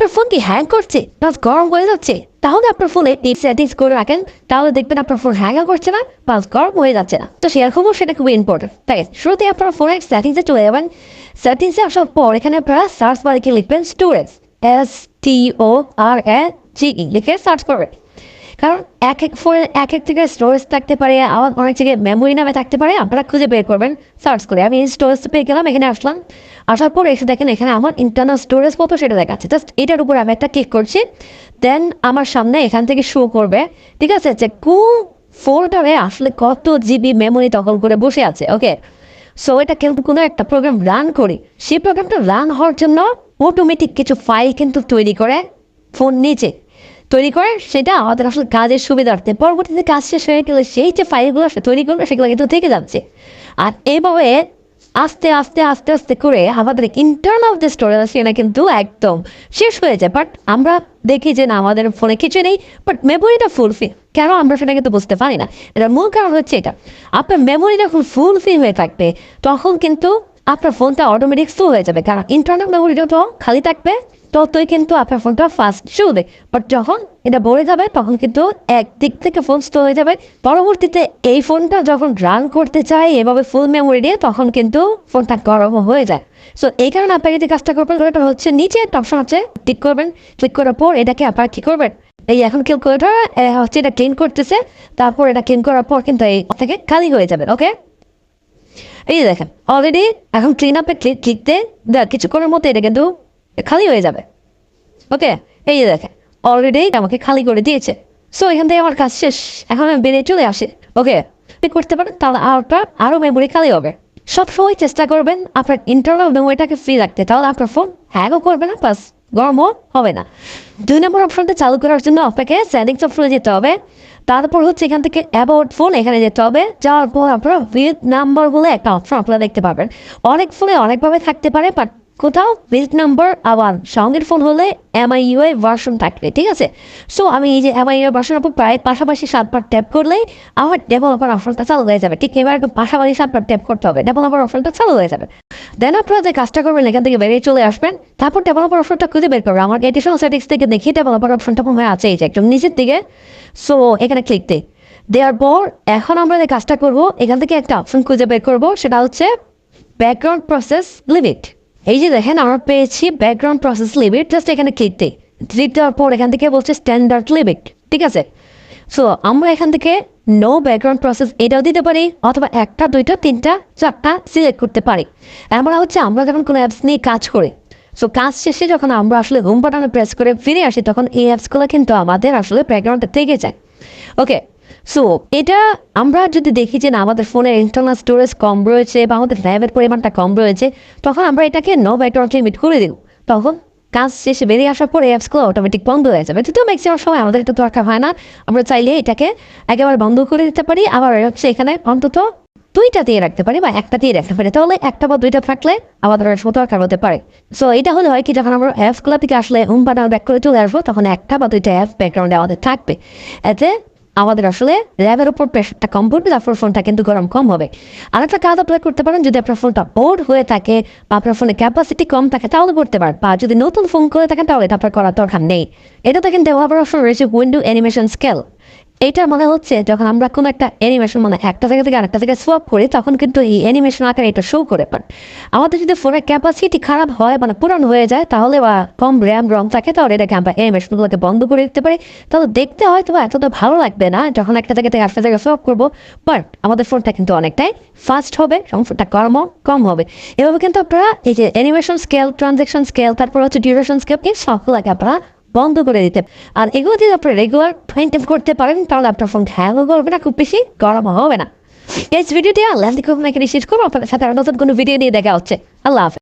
আপনার ফোন কি হ্যাং করছে? প্লাস গরম হয়ে যাচ্ছে। তাহলে আপনার ফোনে এই সেটিংস করে রাখেন। তাহলে দেখবেন আপনার ফোন হ্যাংও করছে না প্লাস গরম হয়ে যাচ্ছে না। তো শেয়ার খবর সেটা খুবই ইম্পর্টেন্ট তাই শুরুতে আপনার ফোনের সেটিংসে চলে যাবেন। সেটিংসে আসার পর এখানে আপনারা সার্চ বারে লিখবেন স্টোরেজ এস টি ও আর এ জি লিখে সার্চ করবেন। কারণ এক এক ফোনে এক এক থেকে স্টোরেজ থাকতে পারে, আবার অনেক জায়গায় মেমোরি নামে থাকতে পারে, আপনারা খুঁজে বের করবেন সার্চ করে। আমি স্টোরেজ পেয়ে গেলাম, এখানে আসলাম। আসার পর এসে দেখেন এখানে আমার ইন্টারনাল স্টোরেজ কত সেটা দেখাচ্ছে। জাস্ট এটার উপর আমি একটা ক্লিক করছি দেন আমার সামনে এখান থেকে শো করবে। ঠিক আছে? যে কোন ফোনটারে আসলে কত জিবি মেমোরি দখল করে বসে আছে? ওকে সো এটা কিন্তু কোনো একটা প্রোগ্রাম রান করি? সেই প্রোগ্রামটা রান হওয়ার জন্য অটোমেটিক কিছু ফাইল কিন্তু তৈরি করে ফোন নিচে। তৈরি করে, সেটা আমাদের আসলে কাজের সুবিধার্থে। পরবর্তীতে কাজ শেষ হয়ে গেলে সেই যে ফাইলগুলো সে তৈরি করবে, সেগুলো কিন্তু থেকে যাচ্ছে। আর এইভাবে আস্তে আস্তে আস্তে আস্তে করে আমাদের ইন্টারনাল যে স্টোরেজ সেটা কিন্তু একদম শেষ হয়ে যায়। বাট আমরা দেখি যে না, আমাদের ফোনে কিছু নেই বাট মেমোরিটা ফুলফিল কেন আমরা সেটা কিন্তু বুঝতে পারি না? এটার মূল কারণ হচ্ছে এটা। আপনার মেমোরি যখন ফুলফিল হয়ে থাকবে, তখন কিন্তু আপনার ফোনটা অটোমেটিক স্লো হয়ে যাবে। কারণ ইন্টারনাল মেমোরি তো খালি থাকবে ততই কিন্তু আপনার ফোনটা ফাস্ট চলবে। বাট যখন এটা ভরে যাবে, তখন কিন্তু একদিক থেকে ফোন স্লো হয়ে যাবে। পরবর্তীতে এই ফোনটা যখন রান করতে চাই এভাবে ফুল মেমোরি দিয়ে, তখন কিন্তু ফোনটা গরম হয়ে যায়। সো এই কারণে আপনার যদি কাজটা করবেন, ওটা হচ্ছে নিচে একটা অপশন আছে ক্লিক করবেন। ক্লিক করার পর এটাকে আপনার কী করবেন? এই এখন ক্লিক করে হচ্ছে এটা ক্লিন করতেছে। তারপর এটা ক্লিন করার পর কিন্তু এই থেকে খালি হয়ে যাবে ওকে এই দেখেন অলরেডি এখন ক্লিন আপে ক্লিক ক্লিকতে কিছুক্ষণের মধ্যে এটা কিন্তু খালি হয়ে যাবে। ওকে? এই যে দেখেন অলরেডি আমাকে খালি করে দিয়েছে। সো এখান থেকে আমার কাজ শেষ। এখন আমি বেরিয়ে চলে আসি। ওকে? করতে পারেন, তাহলে আরটা আরও মেমোরি খালি হবে। সবসময় চেষ্টা করবেন আপনার ইন্টারনাল মেমোরিটাকে ফ্রি রাখতে। তাহলে আপনার ফোন হ্যাংও করবে না প্লাস গরমও হবে না। দুই নম্বর অপশনটা চালু করার জন্য আপনাকে সেটিংস অপশনে যেতে হবে। তারপর হচ্ছে এখান থেকে অ্যাবাউট ফোন এখানে যেতে হবে। যাওয়ার পর আপনারা উইথ নাম্বার বলে একটা অপশন আপনারা দেখতে পাবেন। অনেক ফোনে অনেকভাবে থাকতে পারে বাট কোথাও উইথ নাম্বার আবার সঙ্গের ফোন হলে এমআইইউ এর ভার্সন থাকবে, ঠিক আছে? সো আমি এই যে এমআইইউ এর ভার্সন উপর প্রায় পাশাপাশি সাতবার ট্যাপ করলেই আমার ডেভেলপার অপশনটা চালু হয়ে যাবে। ঠিক এবার একটু পাশাপাশি সাতবার ট্যাপ করতে হবে ডেভেলপার অপশনটা চালু হয়ে যাবে। দেন আপনারা যে কাজটা করবেন, এখান থেকে বেরিয়ে চলে আসবেন, তারপর ডেভেলপার অপশনটা খুঁজে বের করবেন। আমার এডিশনাল সেটিংস থেকে দেখি ডেভেলপার অপশনটা মনে হয় আছে এই যে একদম নিচের দিকে। সো এখানে ক্লিক দিই। দেওয়ার পর এখন আমরা যে কাজটা করব, এখান থেকে একটা অপশন খুঁজে বের করব, সেটা হচ্ছে ব্যাকগ্রাউন্ড প্রসেস লিমিট এই যে দেখেন, আমরা পেয়েছি ব্যাকগ্রাউন্ড প্রসেস লিমিট জাস্ট এখানে ক্লিক দিই। ক্লিক দেওয়ার পর এখান থেকে বলছে স্ট্যান্ডার্ড লিমিট ঠিক আছে? সো আমরা এখান থেকে নো ব্যাকগ্রাউন্ড প্রসেস এটাও দিতে পারি, অথবা একটা, দুইটা, তিনটা, চারটা সিলেক্ট করতে পারি। আমরা হচ্ছে আমরা যখন কোনো অ্যাপস নিয়ে কাজ করি। সো কাজ শেষে যখন আমরা আসলে হোম বাটনে প্রেস করে ফিরে আসি, তখন এই অ্যাপসগুলো কিন্তু আমাদের আসলে ব্যাকগ্রাউন্ডে থেকে যায়। ওকে সো এটা আমরা যদি দেখি যে না, আমাদের ফোনের ইন্টারনাল স্টোরেজ কম রয়েছে বা আমাদের র্যামের পরিমাণটা কম রয়েছে, তখন আমরা এটাকে নো ব্যাকগ্রাউন্ড লিমিট করে দিব। তখন কাজ শেষে বেরিয়ে আসার পর অ্যাপসগুলো অটোমেটিক বন্ধ হয়ে যাবে। যদিও ম্যাক্সিমাম সময় আমাদের এটা দরকার হয় না। আমরা চাইলে এটাকে একেবারে বন্ধ করে দিতে পারি। আবার হচ্ছে এখানে অন্তত দুইটা দিয়ে রাখতে পারি বা একটা দিয়ে রাখতে পারি। তাহলে একটা বা দুইটা থাকলে আমাদের আর দরকার হতে পারে। সো এটা হলে হয় কি, যখন আমরা অ্যাপসগুলো থেকে আসলে হোম বাটন ব্যাক করে চলে আসব, তখন একটা বা দুইটা অ্যাপ ব্যাকগ্রাউন্ডে আমাদের থাকবে। এতে আমাদের আসলে র্যাবের উপর প্রেশারটা কম পড়বে, তারপর ফোনটা কিন্তু গরম কম হবে। আর একটা কাজ অ্যাপ্লাই করতে পারেন, যদি আপনার ফোনটা বোর্ড হয়ে থাকে বা আপনার ফোনের ক্যাপাসিটি কম থাকে, তাহলে করতে পারেন। বা যদি নতুন ফোন করে থাকেন, তাহলে এটা আপনার করার দরকার নেই। এটাতে কিন্তু আবার অপশন রয়েছে উইন্ডো অ্যানিমেশন স্কেল এইটার মানে হচ্ছে যখন আমরা কোনো একটা অ্যানিমেশন মানে একটা জায়গা থেকে আরেকটা জায়গায় সোয়াপ করি, তখন কিন্তু এই অ্যানিমেশন আকারে এটা শো করে। পান আমাদের যদি ফোনের ক্যাপাসিটি খারাপ হয় মানে পুরানো হয়ে যায়, তাহলে বা কম র্যাম রং থাকে, তাহলে এটাকে আমরা অ্যানিমেশনগুলোকে বন্ধ করে দিতে পারি। তাহলে দেখতে হয়তো বা এতটা ভালো লাগবে না যখন একটা জায়গা থেকে আরেকটা জায়গায় সোয়াপ করব। বাট আমাদের ফোনটা কিন্তু অনেকটাই ফাস্ট হবে এবং ফোনটা কর্ম কম হবে। এভাবে কিন্তু আপনারা এই যে অ্যানিমেশন স্কেল ট্রানজেকশন স্কেল তারপর হচ্ছে ডিউরেশন স্কেল এই সবগুলোকে আপনারা বন্ধ করে দিতে। আর এগুলো যদি আপনি রেগুলার মেনটেন করতে পারেন, তাহলে আপনার ফোন হ্যাং করবে না, খুব বেশি গরম হবে না। এই ভিডিওটি আল্লাহ দেখুন নাকি শেষ করব। আপনার সাথে আর নতুন কোনো ভিডিও নিয়ে দেখা হচ্ছে। আল্লাহ হাফেজ।